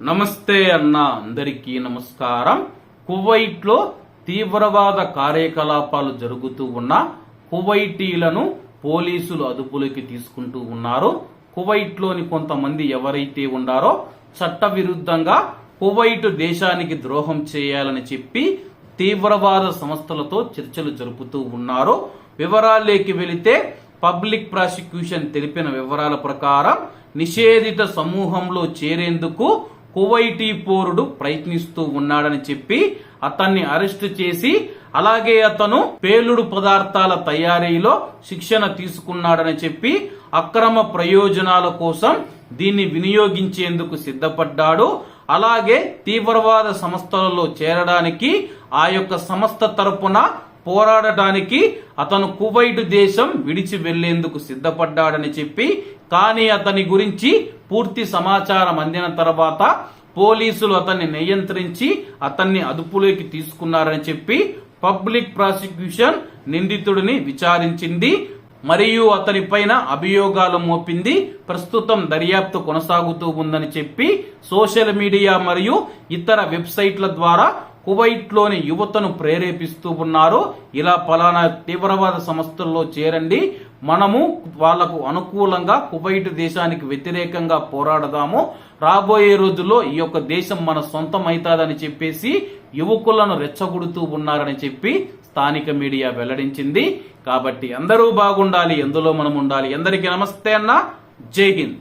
నమస్తే అన్న అందరికీ నమస్కారం. కువైట్లో తీవ్రవాద కార్యకలాపాలు జరుగుతూ ఉన్న కువైటీలను పోలీసులు అదుపులోకి తీసుకుంటూ ఉన్నారు. కువైట్లోని కొంతమంది ఎవరైతే ఉన్నారో చట్టవిరుద్ధంగా కువైట్ దేశానికి ద్రోహం చేయాలని చెప్పి తీవ్రవాద సంస్థలతో చర్చలు జరుపుతూ ఉన్నారు. వివరాల్లోకి వెళితే పబ్లిక్ ప్రాసిక్యూషన్ తెలిపిన వివరాల ప్రకారం నిషేధిత సమూహంలో చేరేందుకు కువైటీ పోరుడు ప్రయత్నిస్తూ ఉన్నాడని చెప్పి అతన్ని అరెస్టు చేసి అలాగే అతను పేలుడు పదార్థాల తయారీలో శిక్షణ తీసుకున్నాడని చెప్పి అక్రమ ప్రయోజనాల కోసం దీన్ని వినియోగించేందుకు సిద్ధపడ్డాడు. అలాగే తీవ్రవాద సంస్థలలో చేరడానికి ఆ యొక్క సంస్థ తరపున పోరాడటానికి అతను కువైట్ దేశం విడిచి వెళ్ళేందుకు సిద్ధపడ్డాడని చెప్పి కానీ అతని గురించి పూర్తి సమాచారం అందిన తర్వాత పోలీసులు అతన్ని నియంత్రించి అతన్ని అదుపులోకి తీసుకున్నారని చెప్పి పబ్లిక్ ప్రాసిక్యూషన్ నిందితుడిని విచారించింది. మరియు అతని పైన అభియోగాలు మోపింది. ప్రస్తుతం దర్యాప్తు కొనసాగుతూ ఉందని చెప్పి సోషల్ మీడియా మరియు ఇతర వెబ్సైట్ల ద్వారా కువైట్లోని యువతను ప్రేరేపిస్తూ ఉన్నారు. ఇలా పలానా తీవ్రవాద సంస్థల్లో చేరండి. మనము వాళ్ళకు అనుకూలంగా కువైట్ దేశానికి వ్యతిరేకంగా పోరాడదాము. రాబోయే రోజుల్లో ఈ యొక్క దేశం మన సొంతం అవుతాదని చెప్పేసి యువకులను రెచ్చగొడుతూ ఉన్నారని చెప్పి స్థానిక మీడియా వెల్లడించింది. కాబట్టి అందరూ బాగుండాలి ఎందులో మనం ఉండాలి. ఎందరికీ నమస్తే అన్న. జై హింద్.